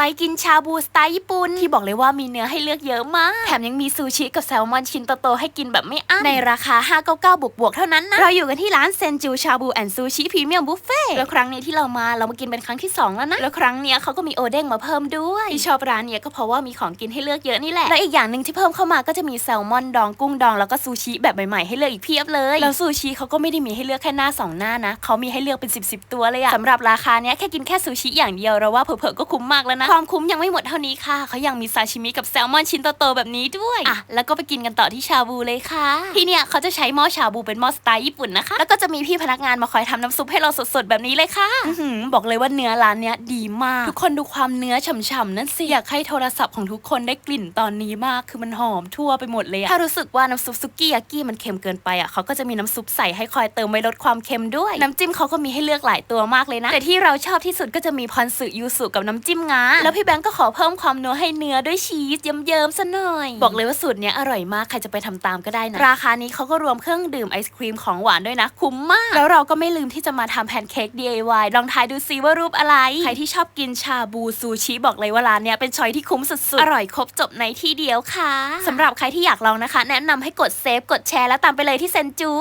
ไปกินชาบูสไตล์ญี่ปุ่นที่บอกเลยว่ามีเนื้อให้เลือกเยอะมาก แถมยังมีซูชิกับแซลมอนชิ้นโตๆให้กินแบบไม่อั้นในราคา 599 บวกบวกๆเท่านั้นนะ เราอยู่กันที่ร้านเซนจูชาบูแอนซูชิพรีเมียมบุฟเฟ่แล้วครั้งนี้ที่เรามาเรามากินเป็นครั้งที่ 2 แล้วนะ แล้วครั้งเนี้ยเขาก็มีโอเด้งมาเพิ่มด้วยที่ชอบร้านเนี้ยก็เพราะว่ามีของกินให้เลือกเยอะนี่แหละและอีกอย่างหนึ่งที่เพิ่มเข้ามาก็จะมีแซลมอนดองกุ้งดองแล้วก็ซูชิแบบใหม่ๆให้เลือกอีกเพียบเลยแล้วซูชิเขาก็ไม่ได้มีให้เลือกแค่หน้าสองหน้านะเขามีให้เลือกเป็น 10บสตัวเลยอะสำหรับราคาเนี้ยแค่กินแค่ซูชิอย่างเดียวเราว่าเผลอๆก็คุ้มมากแล้วนะความคุ้มยังไม่หมดเท่านี้ค่ะ เขายังมีซาชิมิกับแซลมอนชิ้นโตๆแบบนี้ด้วย อะ แล้วก็ไปกินกันต่อที่ชาบูเลยค่ะ ที่เนี่ยเขาจะใช้หม้อชาบูเป็นหม้อสไตล์ญี่ปุ่นนะคะ แล้วก็จะมีพี่พนักงานมาคอยทำน้ำซุปให้เราสดๆแบบนี้เลยค่ะอื้อหือบอกเลยว่าเนื้อร้านเนี้ยดีมาก ทุกคนดูความเนื้อฉ่ำๆนั่นสิ อยากให้โทรศัพท์ของทุกคนได้กลิ่นตอนนี้มาก คือมันหอมทั่วไปหมดเลยอะถ้ารู้สึกว่าน้ำซุปซุกี้ยากิมันเค็มเกินไปอะเขาก็จะมีน้ำซุปใส่ให้คอยเติมไว้ลดความเค็มด้วย น้ำจิ้มเขาก็มีให้เลือกหลายตัวมากเลยนะ แต่ที่เราชอบที่สุดก็จะมีพอนสึยูสุกับน้ำจิ้มงาแล้วพี่แบงก์ก็ขอเพิ่มความนัวให้เนื้อด้วยชีสเยิ้มๆซะหน่อย บอกเลยว่าสูตรเนี้ยอร่อยมากใครจะไปทำตามก็ได้นะ ราคานี้เขาก็รวมเครื่องดื่มไอศครีมของหวานด้วยนะ คุ้มมาก แล้วเราก็ไม่ลืมที่จะมาทำแพนเค้ก DIY ลองทายดูซิว่ารูปอะไร ใครที่ชอบกินชาบูซูชิบอกเลยว่าร้านเนี้ยเป็นช้อยที่คุ้มสุดๆ อร่อยครบจบในที่เดียวค่ะสำหรับใครที่อยากลองนะคะ แนะนำให้กดเซฟกดแชร์แล้วตามไปเลยที่เซนจู